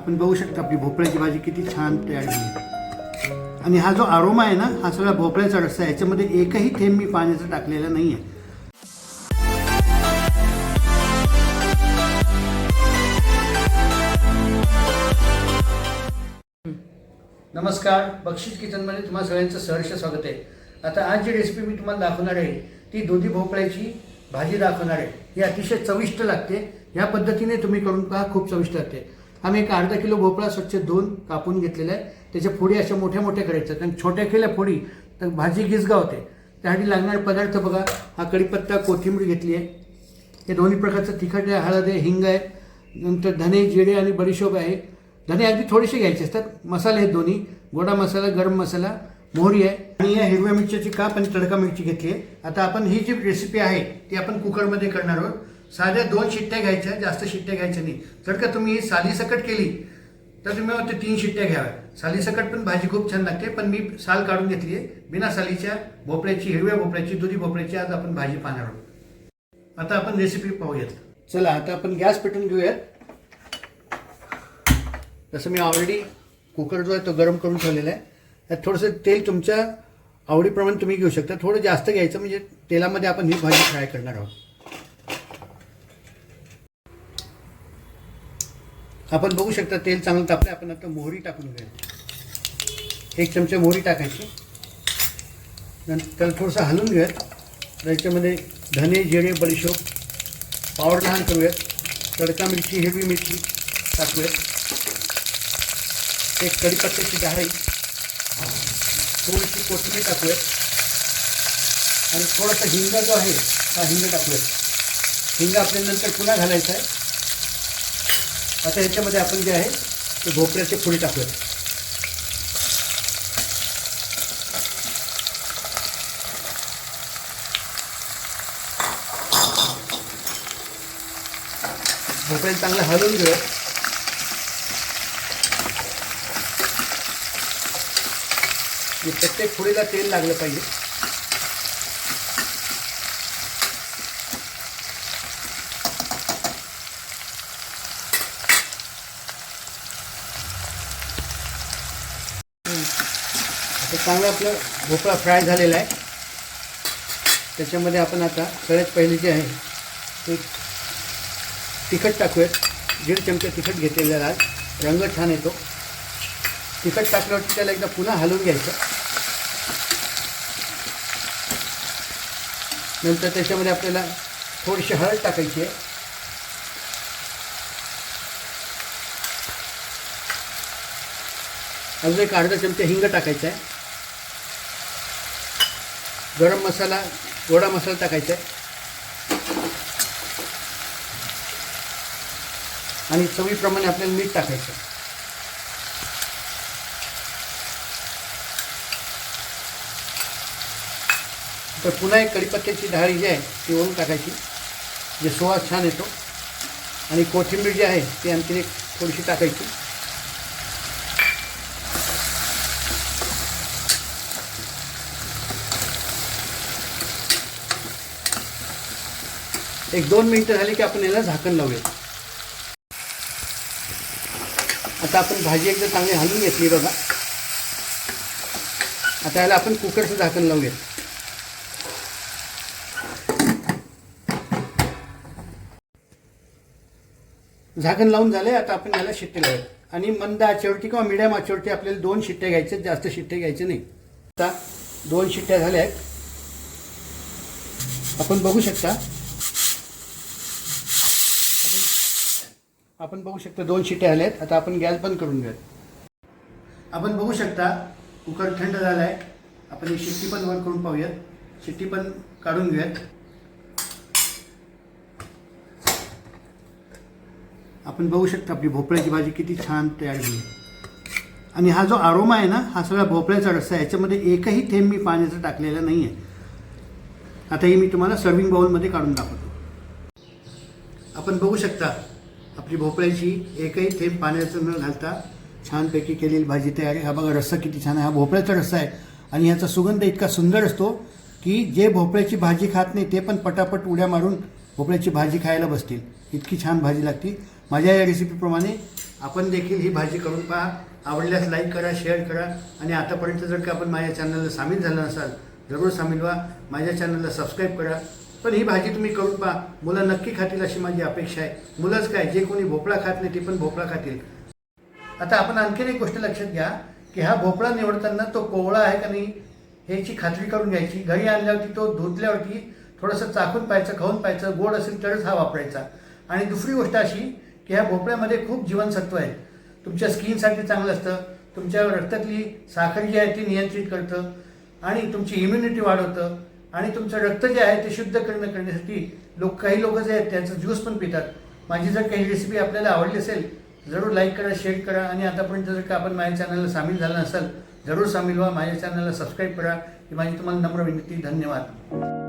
आपण बघू शकता आपली भोपळ्याची भाजी किती छान तयार झाली. आहे. आणि हा जो आरोमा आहे ना हा सगळा भोपळ्याचा रस्सा आहे. याच्यामध्ये एकही थेंब मी पाण्याचा टाकलेला नाही आहे नमस्कार. बक्षीस किचनमध्ये तुम्हा सगळ्यांचं सहर्ष स्वागत आहे. आता आज जी रेसिपी मी तुम्हाला दाखवणार आहे ती दुधी भोपळ्याची भाजी दाखवणार आहे. ही अतिशय चविष्ट लागते. ह्या पद्धतीने तुम्ही करून पहा खूप चविष्ट लागते. आम्ही एक अर्धा किलो भोपळा स्वच्छ धुवून कापून घेतलेला आहे. त्याच्या फोडी अशा मोठ्या मोठ्या करायच्या कारण छोट्या केल्या फोडी तर भाजी गिजगावते त्यासाठी लागणारे पदार्थ बघा. हा कढीपत्ता कोथिंबीर घेतली आहे. हे दोन्ही प्रकारचं तिखट आहे हळद आहे हिंग आहे. नंतर धने जिरे आणि बडीशोप आहे. धने अगदी थोडेसे घ्यायचे असतात. मसाले आहेत दोन्ही. गोडा मसाला गरम मसाला मोहरी आहे. आणि या हिरव्या मिरच्याची काप आणि तडका मिरची घेतली आहे. आता आपण ही जी रेसिपी आहे ती आपण कुकरमध्ये करणार आहोत. साध्या दोन शिट्ट्या घ्यायच्या जास्त शिट्ट्या घ्यायच्या नाही. जर का तुम्ही ही सालीसकट केली तर तुम्ही वाटते तीन शिट्ट्या घ्याव्या सालीसकट पण भाजी खूप छान लागते पण मी साल काढून घेतली आहे. बिना सालीच्या भोपळ्याची हिरव्या भोपळ्याची दुधी भोपळ्याची आज आपण भाजी पाहणार आहोत. आता आपण रेसिपी पाहूयात. चला आता आपण गॅस पेटून घेऊयात. जसं मी ऑलरेडी कुकर जो आहे तो गरम करून ठेवलेला आहे. त्यात थोडंसं तेल तुमच्या आवडीप्रमाणे तुम्ही घेऊ शकता. थोडं जास्त घ्यायचं म्हणजे तेलामध्ये आपण ही भाजी फ्राय करणार आहोत. आपण बघू शकता तेल चांगलं तापलं आपण आता मोहरी टाकून घेऊया. एक चमचा मोहरी टाकायची. नंतर थोडंसं हलून घेऊयात. त्याच्यामध्ये धने जिरे बडीशोप पावडर लहान करूयात. तडका मिरची हिरवी मिरची टाकूयात. एक कढीपत्त्याची डाळी थोडीशी कोथिंबीर टाकूयात. आणि थोडासा हिंगा जो आहे हा हिंग टाकूयात. हिंग आपल्याला नंतर पुन्हा घालायचा आहे. आता ह्याच्यामध्ये आपण जे आहे ते भोपळ्याचे फुडी टाकूया भोपळ्याला चांगलं हलवून घेऊयात. म्हणजे प्रत्येक फुडीला तेल लागलं पाहिजे. चांगलं आपलं भोपळा फ्राय झालेला आहे. त्याच्यामध्ये आपण आता सगळ्यात पहिले जे आहे ते तिखट टाकूयात. दीड चमचे तिखट घेतलेलं आहे रंग छान येतो. तिखट टाकल्यावरती त्याला एकदा पुन्हा हलवून घ्यायचं. नंतर त्याच्यामध्ये आपल्याला थोडीशी हळद टाकायची आहे. अजून एक अर्धा चमचा हिंग टाकायचा आहे. गरम मसाला गोडा मसाला टाकायचा आहे. आणि चवीप्रमाणे आपल्याला मीठ टाकायचं तर पुन्हा एक कढीपत्त्याची डाळी जी आहे ती वरून टाकायची. जे सुवास छान येतो. आणि कोथिंबीर जी आहे ती आणखी एक थोडीशी टाकायची. एक दोन मिनटं झाली की आपण याला झाकण लावूया. आता आपण भाजी एकदा चांगली हलवून घेतली बघा. आता याला आपण कुकरचं झाकण लावूया. झाकण लावून झालंय आता आपण याला शिट्टे लावूया. आणि मंद आचेवरती किंवा मिडियम आचेवरती आपल्याला दोन शिट्ट्या घ्यायच्या जास्त शिट्टे घ्यायचे नाही. आता दोन शिट्ट्या झाल्या आहेत. आपण बघू शकता. आपण बघू शकता दोन शिट्या आल्या आहेत आता आपण गॅस बंद करून घेऊयात. आपण बघू शकता कुकर थंड झाला आहे आपण ही शिट्टी पण वर करून पाहूयात. शिट्टी पण काढून घेऊयात. आपण बघू शकता आपली भोपळ्याची भाजी किती छान तयार झाली. आणि हा जो आरोमा आहे ना हा सगळा भोपळ्याचा रस्सा आहे. याच्यामध्ये एकही थेंब मी पाण्याचा टाकलेला नाही आहे आता हे मी तुम्हाला सर्विंग बाउलमध्ये काढून दाखवतो. आपण बघू शकता आपली भोपळ्याची एकही थेंब पाण्याचं न घालता छानपैकी केलेली भाजी तयार आहे. हा बघा रस्सा किती छान आहे. हा भोपळ्याचा रस्सा आहे. आणि ह्याचा सुगंध इतका सुंदर असतो की जे भोपळ्याची भाजी खात नाही ते पण पटापट उड्या मारून भोपळ्याची भाजी खायला बसतील. इतकी छान भाजी लागते. माझ्या या रेसिपीप्रमाणे आपण देखील ही भाजी करून पहा. आवडल्यास लाईक करा शेअर करा. आणि आतापर्यंत जर का आपण माझ्या चॅनलला सामील झाला नसाल जरूर सामील व्हा. माझ्या चॅनलला सबस्क्राईब करा. पण ही भाजी तुम्ही करून पहा. मुलं नक्की खातील अशी माझी अपेक्षा आहे. मुलंच काय जे कोणी भोपळा खात नाही ते पण भोपळा खातील. आता आपण आणखीन एक गोष्ट लक्षात घ्या की हा भोपळा निवडताना तो कोवळा आहे का नाही ह्याची खात्री करून घ्यायची. घरी आणल्यावरती तो धुतल्यावरती थोडंसं चाकून पाहायचं खाऊन पाहायचं गोड असेल तरच हा वापरायचा. आणि दुसरी गोष्ट अशी की ह्या भोपळ्यामध्ये खूप जीवनसत्व आहे. तुमच्या स्किनसाठी चांगलं असतं तुमच्या रक्तातली साखर जी आहे ती नियंत्रित करतं आणि तुमची इम्युनिटी वाढवतं आणि तुमचं रक्त जे आहे ते शुद्ध करणं करण्यासाठी लोक काही लोक जे आहेत त्यांचा ज्यूस पण पितात. माझी जर काही रेसिपी आपल्याला आवडली असेल जरूर लाईक करा शेअर करा. आणि आतापर्यंत जर का आपण माझ्या चॅनलला सामील झाला नसाल जरूर सामील व्हा. माझ्या चॅनलला सबस्क्राईब करा. ही माझी तुम्हाला नम्र विनंती. धन्यवाद.